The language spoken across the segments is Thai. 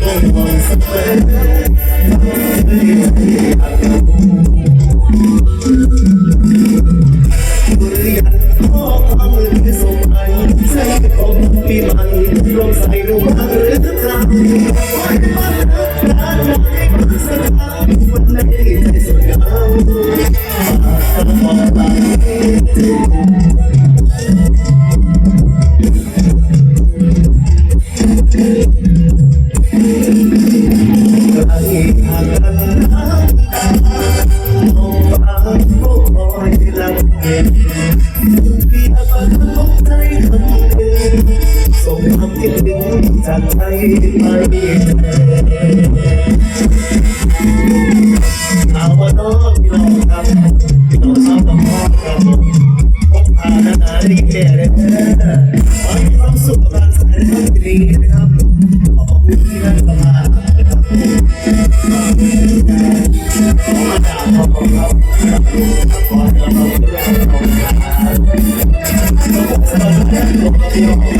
They want to play. จากใจไปเอาว่าน้องยอมทำต้องเอาต้องมองเพบพาหนาดีแค่เลยขอให้ความสุขกำลังสายและความดีนะครับขอบคุณที่นั่นมาครบขอการขอมาด่าขอบคุณครับขอให้เาได้บครัคุณครับ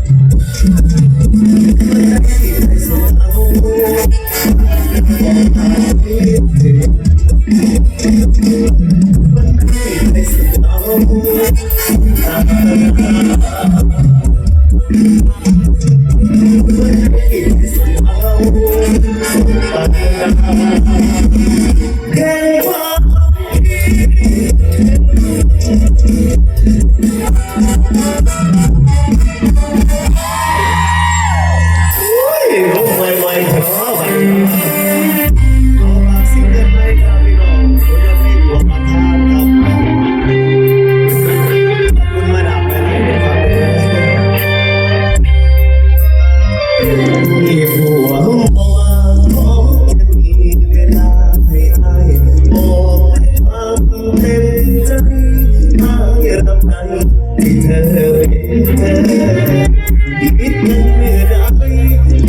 อีกนิดนึงไม่ได้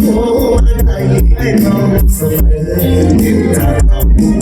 โอ้อะให้เราเสมอที่เร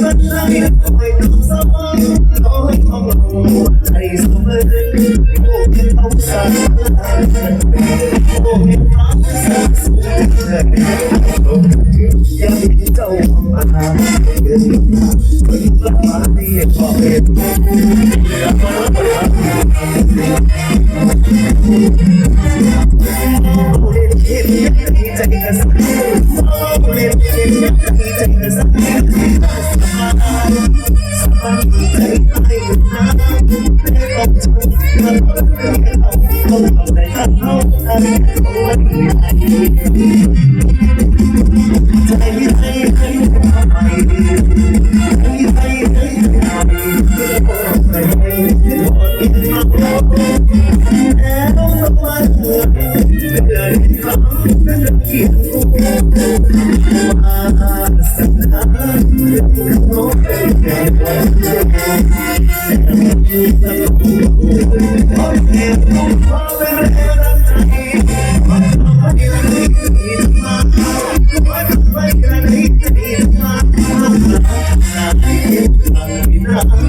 xuân lai hỏi năm gió nói trong lòng này xuân cô biết ông biết tháng xa xuống đời gia đình châu biết Thank you. า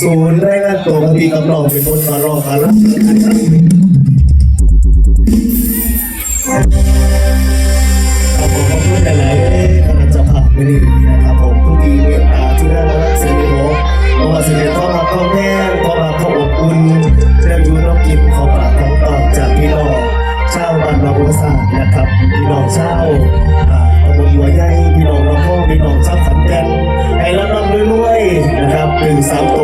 ศูนย์ได้งานตัวกับพี่กับน้องเป็นคนมารอกันแล้วครับขอบคุณหลายๆคณะเจ้าภาพไม่ดีนะครับผมผู้ดีเมตตาที่ได้รับสิ่งของเพราะว่าสิ่งที่เขามาขาแม่เขามาเขอบอุ่นเรื่องอยู่น้องกินขอปากของตอบจากพี่น้องชาวบ้านบางบัวสานะครับพี่น้องชาวอ่าตำบลหัวใหญ่พี่น้องน้องพ่อพี่น้องชาวขอนแก่นให้รับรับรวยๆนะครับหนึ่งสามตัว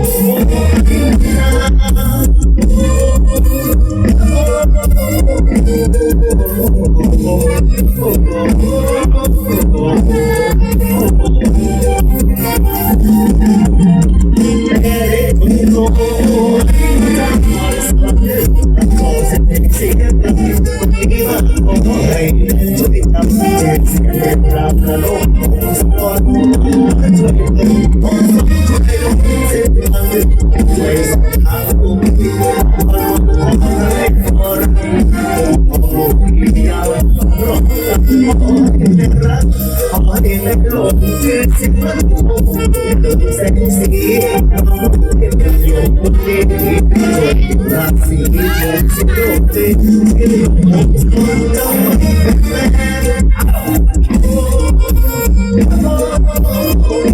see.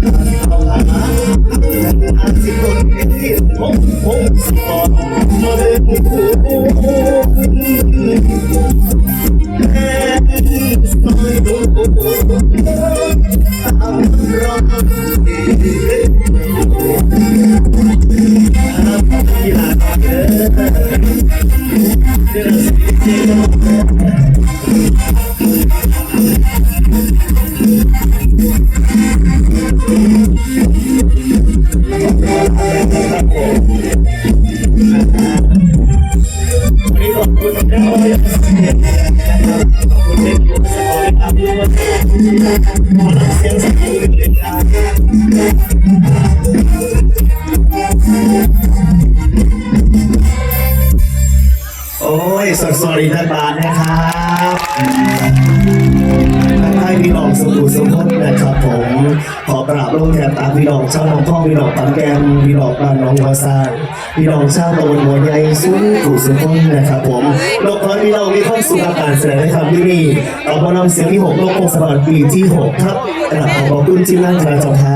Thank. โอ้ยสดสดีท่านบาทนะครับทักทายพี่น้องสมุทรสมพลนะครับผมขอกราบลงแทนตามพี่น้องชาวหนองพ่อพี่น้องปันแกมพี่น้องบ้านน้องวาซาน พี่น้องชาวตะวันหัวใหญ่สุ้งถูกุสุพลนะครับผมนกขอยพี่น้องมีความสุขอาการแสดงในคำที่นี่ต่อมานำเสียงที่หกนกพงสะบัดปีที่หกครับกราบขอบคุณทีมงานคณะจ้าภา